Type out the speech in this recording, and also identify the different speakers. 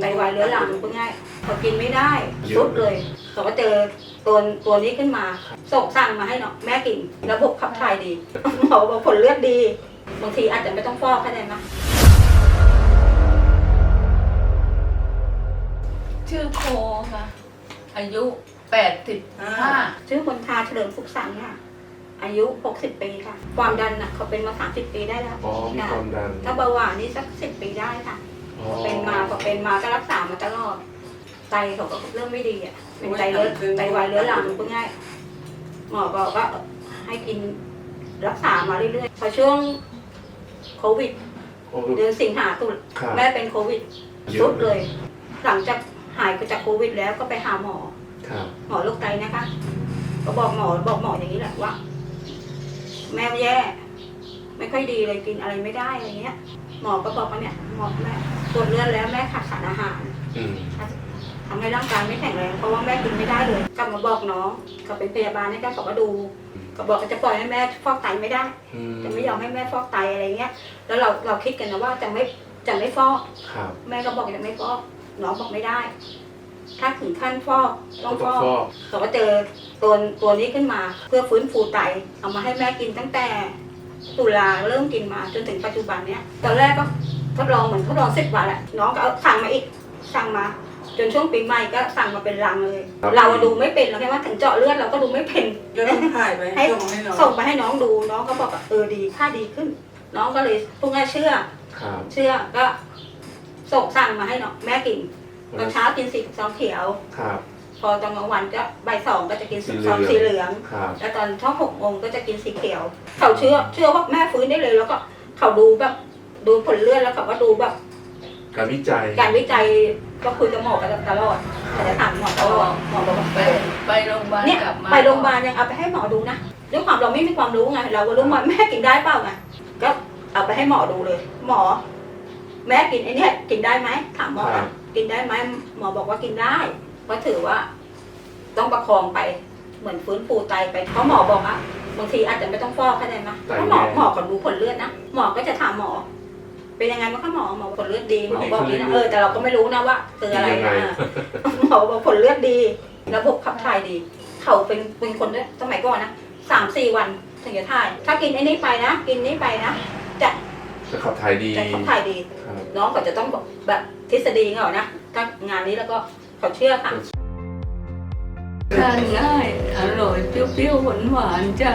Speaker 1: ไตวายเรื้อรังพูดง่ายเขากินไม่ได้สุดเลยเขาก็เจอตัวตัวนี้ขึ้นมาส่งสั่งมาให้เนาะแม่กินระบบขับถ่ายดีหมอบอกผลเลือดดีบางทีอาจจะไม่ต้องฟอกเข้าใจไหม
Speaker 2: ชื่อโคค่ะ อายุแปดสิบห้า
Speaker 1: ชื่อคนทาเฉลิมสุขสันต์ค่ะอายุ 60 ปีค่ะ ความดันน่ะเขาเป็นมา 30 ปีได้แล้ว
Speaker 3: อ๋อมีความดัน
Speaker 1: ถ้าเบาหวานนี่สัก 10 ปีได้ค่ะ
Speaker 3: อ๋อ
Speaker 1: เป็นมาพอเป็นมาก็รักษามาตลอดไตเขาก็เริ่มไม่ดีอะเป็นไตเลือดไตวายเรื้อรังพูดง่ายหมอบอกว่าให้กินรักษามาเรื่อยๆพอช่วงโควิด
Speaker 3: โอ้
Speaker 1: เดือนสิงหาตุล
Speaker 3: ครับ
Speaker 1: แม่เป็นโควิด
Speaker 3: เย
Speaker 1: สุ
Speaker 3: อะ
Speaker 1: ดเลย หลังจากหายจากโควิด แล้วก็ไปหาหมอ
Speaker 3: ครับ
Speaker 1: หมอโรคไตนะคะ ก็บอกหมอบอกหมออย่างนี้แหละว่า แม่แย่ ไม่ค่อยดีเลยกินอะไรไม่ได้อะไรเงี้ย หมอก็บอกว่าเนี่ยหมอแม่ ตรวจเลือดแล้วแม่ขาดสารอาหาร
Speaker 3: อืม
Speaker 1: ทำให้ร่างกายไม่แข็งแรงเพราะว่าแม่กินไม่ได้เลยกลับมาบอกน้องเขาเป็นพยาบาลเนี่ยเขาก็ดูก็บอกว่าจะปล่อยให้แม่ฟอกไตไม่ได้
Speaker 3: อืม
Speaker 1: จะไม่ยอมให้แม่ฟอกไตอะไรเงี้ย แล้วเราเราคิดกันนะว่าจะไม่จะไม่ฟอก
Speaker 3: ครับ
Speaker 1: แม่ก็บอกจะไม่ฟอกน้องบอกไม่ได้ ถ้าถึงขั้นฟอกต้องฟ
Speaker 3: ต้
Speaker 1: อ
Speaker 3: อง
Speaker 1: ก
Speaker 3: ฟอก
Speaker 1: เขาก็เจอตัวตัวนี้ขึ้นมา เพื่อฟื้นฟูไตเอามาให้แม่กินตั้งแต่ตุลาเริ่มกินมาจนถึงปัจจุบันเนี้ยตอนแรกก็ ทดลองเหมือนทดลองสิบวันแหละน้องก็เอาสั่งมาอีกสั่งมา จนช่วงปีใหม่ก็สั่งมาเป็นลังเลยเราดูไม่เป็นเราแค่ว่าถึงเจาะเลือดเราก็ดูไม่เป็น
Speaker 4: ก็ต้องถ่ายไป
Speaker 1: ให้
Speaker 4: ส่งให้น้อง
Speaker 1: ส่งไปให้น้องดูน้องก็บอกว่าเออดีค่าดีขึ้น น้องก็เลยพูดง่ายเชื่อ
Speaker 3: ครับ
Speaker 1: เชื่อก็ส่งสั่งมาให้น้องแม่กินตอนเช้ากินสีซองเขียว
Speaker 3: ครับ
Speaker 1: พอตอนกลางวันก็บ่ายสองก็จะกิน
Speaker 3: สี
Speaker 1: ซอง
Speaker 3: เหลือง
Speaker 1: สีเหลือง
Speaker 3: ครับ
Speaker 1: แล้วตอนช่วงหกโมงก็จะกินสีเขียว เขาเชื่อเชื่อว่าแม่ฟื้นได้เลยแล้วก็เขาดูแบบ ดูผลเลือดแล้วเขาก็ดูแบบ
Speaker 3: การวิจัย
Speaker 1: การวิจัยก็คุยกับหมอกันตลอดเขาจะถามหมอตลอดหมอบอกว่า
Speaker 2: ไปไปโรงพยาบาล
Speaker 1: เนี่ย
Speaker 2: กลับมา
Speaker 1: ไปโรงพยาบาลยังเอาไปให้หมอดูนะด้วยความเราไม่มีความรู้ไงเราก็รู้ว่าแม่กินได้เปล่าไงก็เอาไปให้หมอดูเลย หมอ แม่กินไอ้เนี่ยกินได้ไหมถามหมอ
Speaker 3: ครั
Speaker 1: นะ
Speaker 3: บ
Speaker 1: กินได้ไหมหมอบอกว่ากินได้เพราะถือว่า ต้องประคองไปเหมือนฟื้นฟูไตไปเพราะหมอบอกอะบางทีอาจจะไม่ต้องฟอกเข้าใจไหมเพราะหมอหมอก็รู้ผลเลือดนะหมอก็จะถามหมอ เป็นยังไงบ้างคะหมอหมอบอกผลเลือดดีหมอบอกนี่นะเออแต่เราก็ไม่รู้นะว่าคืออะไร
Speaker 3: ยังไง
Speaker 1: นะหมอบอกผลเลือดดี ระบบขับถ่ายดี เขาเป็นเป็นคนด้วยสมัยก่อนนะสามสี่วันถึงจะถ่าย ถ้ากินไอ้นี้ไปนะ กินนี้ไปนะจะ
Speaker 3: จะขับถ่ายดี
Speaker 1: จะขับถ่ายดี
Speaker 3: ครับ
Speaker 1: น้องก็จะต้องบอกแบบทฤษฎีเขานะถ้างานนี้แล้วก็เขาเชื่อค่ะ
Speaker 2: ทานง่าย อร่อย เปรี้ยวๆหวานๆจ้ะ